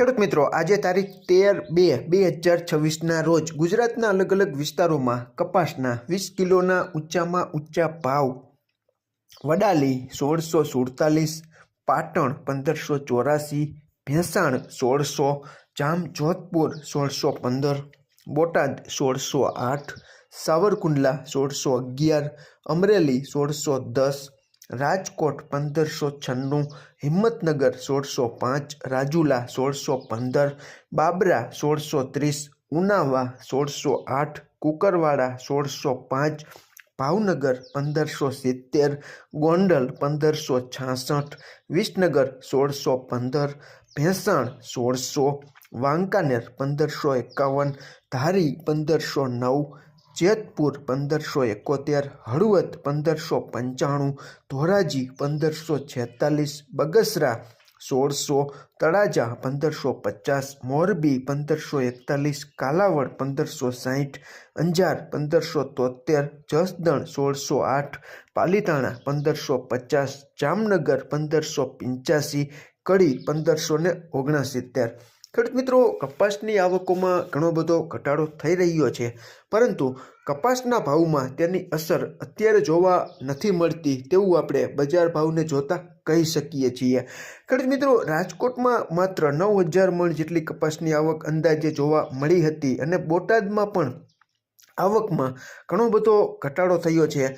ખેડૂત મિત્રો, આજે તારીખ તેર બે બે હજાર છવ્વીસના રોજ ગુજરાતના અલગ અલગ વિસ્તારોમાં કપાસના વીસ કિલોના ઊંચામાં ઊંચા ભાવ, વડાલી સોળસો સુડતાલીસ, પાટણ પંદરસો ચોરાસી, ભેંસાણ સોળસો, જામ જોધપુર સોળસો પંદર, બોટાદ સોળસો આઠ, સાવરકુંડલા સોળસો અગિયાર, અમરેલી સોળસો દસ રાજકોટ પંદરસો છન્નું, હિંમતનગર સોળસો પાંચ, રાજુલા સોળસો પંદર, બાબરા સોળસો ત્રીસ, ઉનાવા સોળસો આઠ, કુકરવાડા સોળસો પાંચ, ભાવનગર પંદરસો સિત્તેર, ગોંડલ પંદરસો છાસઠ, વિસનગર સોળસો પંદર, ભેંસણ સોળસો, વાંકાનેર પંદરસો એકાવન, ધારી પંદરસો નવ જેતપુર પંદરસો એકોતેર, હળવદ પંદરસો પંચાણું, ધોરાજી પંદરસો છેતાલીસ, બગસરા સોળસો, તળાજા પંદરસો પચાસ, મોરબી પંદરસો એકતાલીસ, કાલાવડ પંદરસો સાહીઠ, અંજાર પંદરસો તોતેર જસદણ સોળસો આઠ, પાલીતાણા પંદરસો પચાસ, જામનગર પંદરસો પંચ્યાસી, કડી પંદરસો ને ઓગણસિત્તેર. ખેડૂત મિત્રો, કપાસની આવકોમાં ઘણો બધો ઘટાડો થઈ રહ્યો છે. પરંતુ કપાસના ભાવમાં તેની અસર અત્યારે જોવા નથી મળતી તેવું આપણે બજાર ભાવને જોતા કહી શકીએ છીએ. ખેડૂત મિત્રો, રાજકોટમાં માત્ર નવ હજાર મણ જેટલી કપાસની આવક અંદાજે જોવા મળી હતી અને બોટાદમાં પણ આવકમાં ઘણો બધો ઘટાડો થયો છે.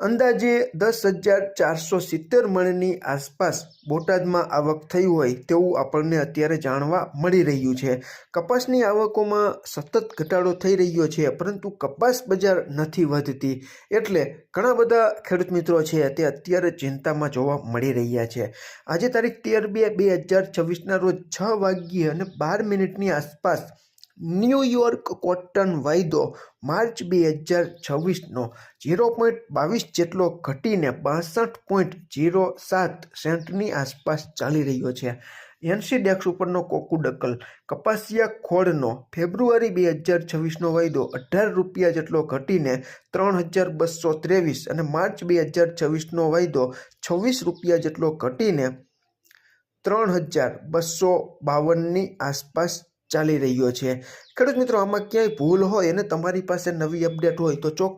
અંદાજે દસ હજાર ચારસો સિત્તેર મણની આસપાસ બોટાદમાં આવક થઈ હોય તેવું આપણને અત્યારે જાણવા મળી રહ્યું છે. કપાસની આવકોમાં સતત ઘટાડો થઈ રહ્યો છે, પરંતુ કપાસ બજાર નથી વધતી એટલે ઘણા બધા ખેડૂત મિત્રો છે તે અત્યારે ચિંતામાં જોવા મળી રહ્યા છે. આજે તારીખ તેર બે બે હજાર છવ્વીસના રોજ છ વાગ્યે અને બાર મિનિટની આસપાસ ન્યૂયોર્ક કોટન વાયદો માર્ચ બે હજાર છવ્વીસનો ઝીરો પોઈન્ટ બાવીસ જેટલો ઘટીને બાસઠ પોઈન્ટ ઝીરો સાત સેન્ટની આસપાસ ચાલી રહ્યો છે. એનસી ડેક્સ ઉપરનો કોકુડકલ કપાસિયા ખોળનો ફેબ્રુઆરી બે હજાર છવ્વીસનો વાયદો અઢાર રૂપિયા જેટલો ઘટીને ત્રણ હજાર બસો ત્રેવીસ અને માર્ચ બે હજાર છવ્વીસનો વાયદો છવ્વીસ રૂપિયા જેટલો ઘટીને ત્રણ હજાર બસો બાવનની આસપાસ ચાલી રહ્યો છે. ખેડૂત મિત્રો, આમાં ક્યાંય ભૂલ હોય અને તમારી પાસે નવી અપડેટ હોય તો ચોક